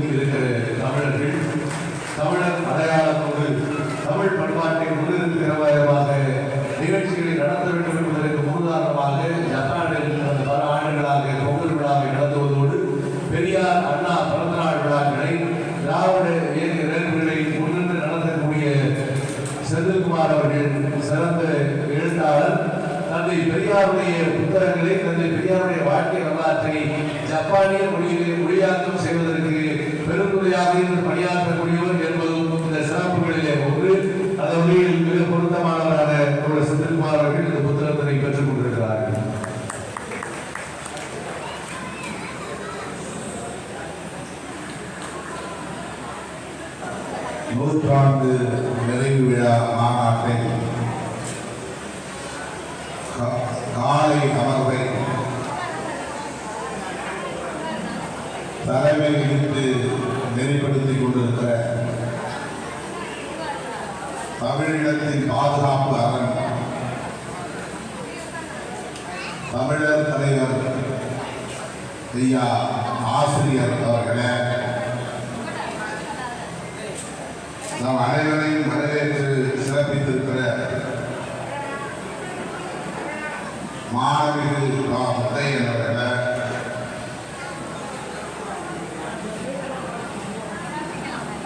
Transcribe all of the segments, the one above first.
தமிழர்கள் தமிழர் அடையாளத்தோடு தமிழ் பண்பாட்டை முன்னிறுத்துகிற விதமாக நிகழ்ச்சிகளை நடத்த வேண்டும் என்பதற்கு முன்னுதாரணமாக ஜப்பானில் கடந்த பல ஆண்டுகளாக விழாவை நடத்துவதோடு பெரியார் அண்ணா பிறந்தநாள் விழாக்களை திராவிட இயற்கை முன்னின்று நடத்தக்கூடிய செந்தில்குமார் அவர்கள் சிறந்த எழுத்தாளர் தந்தை பெரியாருடைய புத்தகங்களை தந்தை பெரியாருடைய வாழ்க்கை வரலாற்றை ஜப்பானிய மொழியிலே மொழியாக்கம் செய்வதற்கு பெருந்துறையாக இருந்து பணியாற்றக்கூடியவர் என்பதும் இந்த சிறப்புகளிலே ஒன்று. அதனுடைய மிக பொருத்தமானவராக நம்முடைய செந்தில்குமார் அவர்கள் இந்த புத்தகத்தினை பெற்றுக் கொண்டிருக்கிறார்கள். நூற்றாண்டு நிறைவு விழா மாநாட்டை கா- காலை அமர்வை தலைமை இருந்து தமிழினத்தின் பாதுகாப்பு அரண் தமிழர் தலைவர் ஐயா ஆசிரியர் அவர்களே நாம் அனைவரையும் வரவேற்று சிறப்பித்திருக்கிற மாணவிகள் ரா முத்தையன் அவர்கள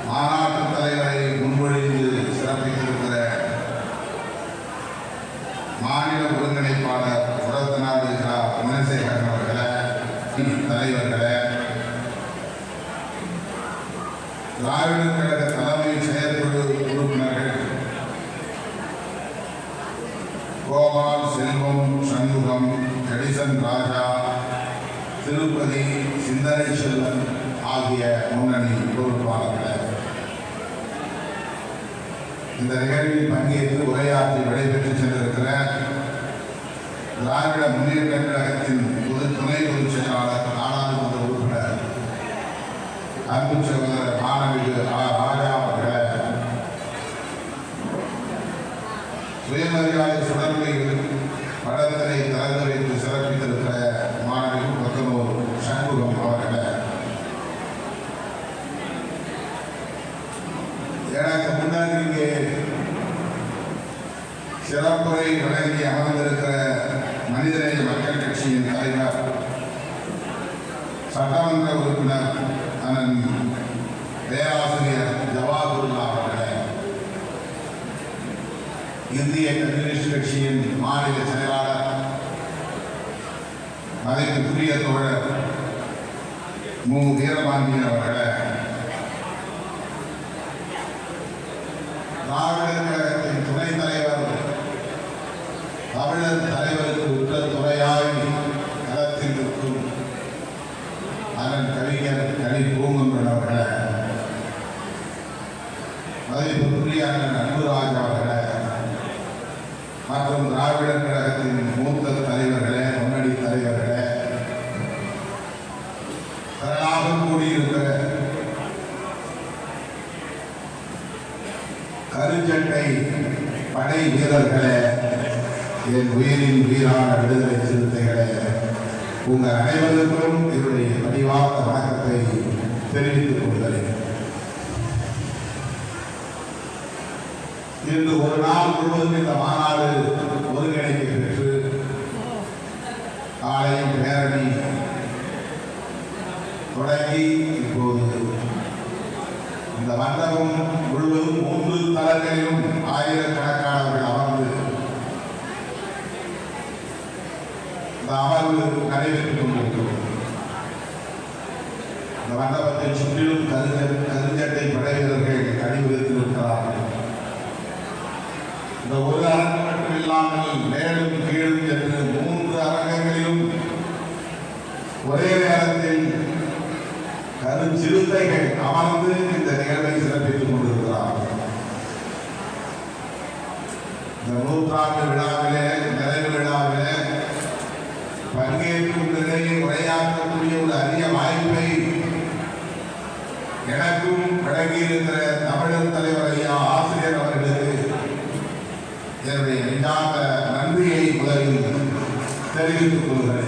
மாநாட்டு தலைவரை முன்மொழிந்து சிறப்பித்திருக்கிற மாநில ஒருங்கிணைப்பாளர் உரத்தநாடு ரா குணசேகரன் அவர்கள தலைவர்களே திராவிடர் கழக தலைமை செயற்குழு உறுப்பினர்கள் கோபால் செல்வம் சண்முகம் கடிசன் ராஜா திருப்பதி சிந்தனை செல்வன் ஆகிய முன்னணி பொறுப்பாளர்கள். இந்த நிகழ்வில் பங்கேற்று உரையாற்றி விடைபெற்று சென்றிருக்கிற திராவிட முன்னேற்ற கழகத்தின் பொது துணை பொதுச் செயலாளர் நாடாளுமன்ற உறுப்பினர் அன்பு சகோதரர் மாணவிகு ராஜா அவர்கள். சுயமரியாதை சுடர்மையில் படத்தினை திறந்து வைத்து மாநில செயலாளர் மதிப்புக்குரிய தோழர் மு. வீரபாண்டியன் அவர்களை. திராவிடர் கழகத்தின் துணைத் தலைவர் தமிழர் தலைவர் உற்ற துறையாய் களத்தில் நிற்கும் அதன் கவிஞர் கனி பூங்குன்றன் அவர்களே மதிப்புக்குரிய அண்ணன் அன்புராஜ் அவர்களே மற்றும் திராவிடர் கழகத்தின் மூத்த தலைவர்களே முன்னணி தலைவர்களே திரளாக கூடியிருக்கிற கருஞ்சட்டை படை வீரர்களே என் உயிரின் உயிரான விடுதலை சிறுத்தைகளே உங்கள் அனைவருக்கும் என்னுடைய பணிவார்ந்த வணக்கத்தை தெரிவித்துக் கொள்கிறேன். இன்று ஒரு நாள் முழுவதும் இந்த மாநாடு ஒருங்கிணைப்பு பெற்று காலையும் பேரணி தொடங்கி இப்போது இந்த மண்டபம் முழுவதும் மூன்று தளங்களிலும் ஆயிரக்கணக்கானவர்கள் அமர்ந்து இந்த அமர்வு நடைபெற்றுக் கொண்டிருக்கிறது இந்த மண்டபத்தை சுற்றிலும் கருஞ்ச கருஞ்சட்டை படை வீரர்கள் அணிவகுத்திருக்கிறார்கள் இந்த ஒரு அரங்கு மட்டும் இல்லாமல் மேலும் கீழும் என்று மூன்று அரங்கங்களிலும் ஒரே நேரத்தில் கருஞ்சிறுத்தைகள் அமர்ந்து இந்த நிகழ்வை சிறப்பித்துக் கொண்டிருக்கிறார்கள். இந்த நூற்றாண்டு விழாவிலே நிறைவு விழாவிலே பங்கேற்கும் நிலையில் உரையாற்றக்கூடிய ஒரு அரிய வாய்ப்பை எனக்கும் வழங்கியிருக்கிற தமிழர் தலைவர் ஐயா ஆசிரியர் அவர்களுக்கு என்னுடைய நெஞ்சார்ந்த நன்றியை முதலில் தெரிவித்துக் கொள்கிறேன்.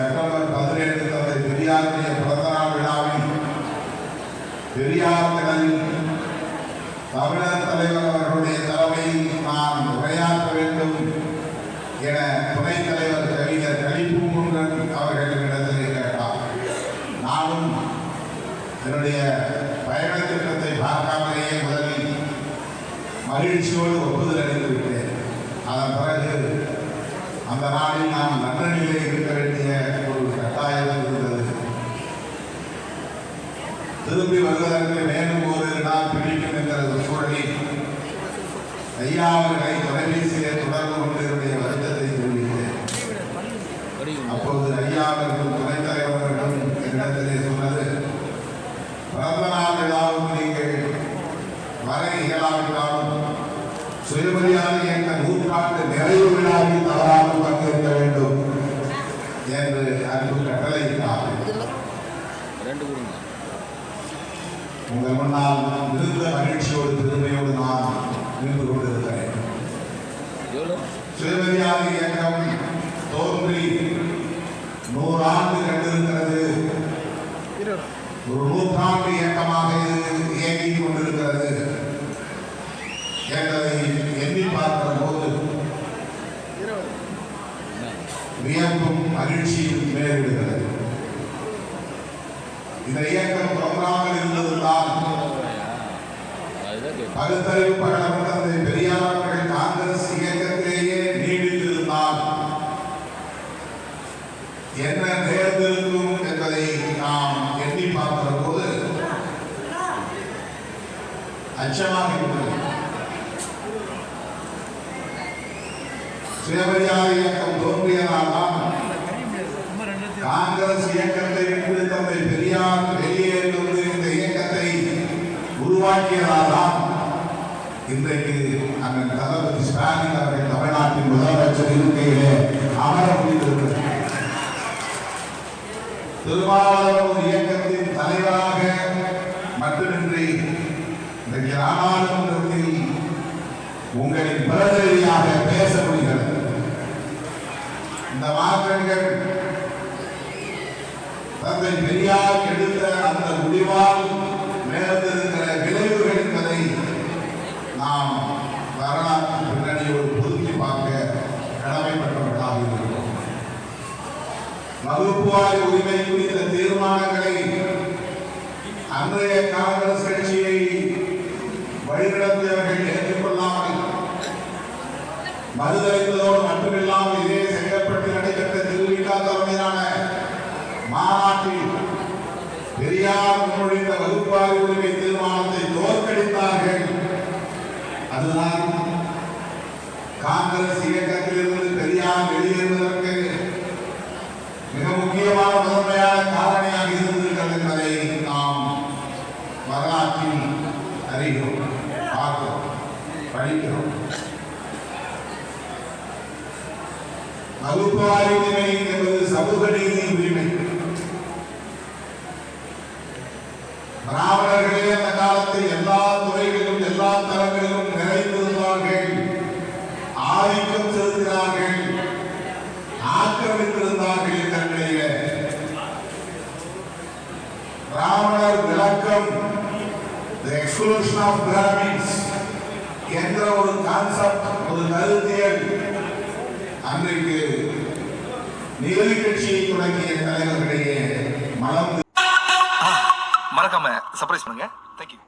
செப்டம்பர் பதினேழு தந்தை பெரியாருடைய பிறந்தநாள் விழாவில் பெரியார் திடலில் தமிழர் தலைவர் அவர்களுடைய தலைமையில் நான் உரையாற்ற வேண்டும் என துணைத் தலைவர் கவிஞர் கலிப்பூங்குன்றன் அவர்களிடத்திலே கேட்டார் நானும் என்னுடைய பயண திட்டத்தை பார்க்காமலேயே முதலில் மகிழ்ச்சியோடு ஒப்புதல் அளித்து விட்டேன். அதன் பிறகு அந்த நாளில் நான் லண்டனிலே இருக்க வேண்டிய ஒரு கட்டாயம் இருந்தது. திரும்பி வருவதற்கு மேலும் ஒரு நாள் பிடிக்கும் என்ற ஒரு சூழலில் ஐயா அவர்களை தொலைபேசியிலே தொடர்பு கொண்டு என்னுடைய வருத்தத்தை தெரிவித்தேன். அப்போது ஐயா அவர்கள் துணைத் தலைவர்களிடம் என்னிடத்திலே சொன்னது பிறந்த நாள் விழாவுக்கு நீங்கள் வர இயலாவிட்டாலும் சுயமரியாதை என்ற நூற்றாண்டு நிறைவு விழாவில் தவறாமல் பங்கேற்க வேண்டும் என்று அன்பு கட்டளையிட்டார் உங்கள் முன்னால் மிகுந்த மகிழ்ச்சியோடு பெருமையோடு நான் நின்று கொண்டிருக்கிறேன். சுயமரியாதை இயக்கம் தோன்றி நூறாண்டு கண்டிருக்கிறது. ஒரு நூற்றாண்டு இயக்கமாக இது இயங்கிக் கொண்டிருக்கிறது என்பதை எண்ணி பார்க்கிற போது வியப்பும் மகிழ்ச்சியும் மேலிடுகிறது இந்த இயக்கம் தொடங்காமல் இருந்ததுதான் பகுத்தறிவு பகலம் தந்தை பெரியார் அவர்கள் காங்கிரஸ் இயக்கத்திலேயே நீடித்திருந்தால் என்ன நேர்ந்திருக்கும் என்பதை நாம் எண்ணி பார்க்கிற போது அச்சமாக இருக்கிறது சுயமரியாதை இயக்கம் தோன்றியதால் தான் காங்கிரஸ் இயக்கத்தை இன்றைக்கு அண்ணன் தளபதி ஸ்டாலின் அவர்கள் தமிழ்நாட்டின் முதலமைச்சர் இருக்கையிலே அமர முடிந்திருக்கிறது திருமாவளவன் இயக்கத்தின் தலைவராக மட்டுமின்றி இன்றைக்கு நாடாளுமன்றத்தில் உங்களின் பிரதிநிதியாக பேச முடிகிறது இந்த மாற்றங்கள் தந்தை பெரியார் எடுத்த அந்த முடிவால் மறுதளித்ததோடு மட்டுமில்லாமல் இதே செயல்பட்டு நடைபெற்ற திருவிழா தலைமையிலான மாநாட்டில் பெரியார் முன்மொழிந்த வகுப்பாரி உரிமை தீர்மானத்தை தோற்கடித்தார்கள். அதுதான் காங்கிரஸ் இயக்கத்திலிருந்து பெரியார் வெளியேறுவதற்கு மிக முக்கியமான the ஆஃப் பிராமின்ஸ் என்ற ஒரு கான்செப்ட் ஒரு கருத்தியல் அன்றைக்கு நிகழ்வு கட்சியை தொடங்கிய தலைவர்களிடையே மலம் மறக்காம சர்ப்ரைஸ் பண்ணுங்க. தேங்க்யூ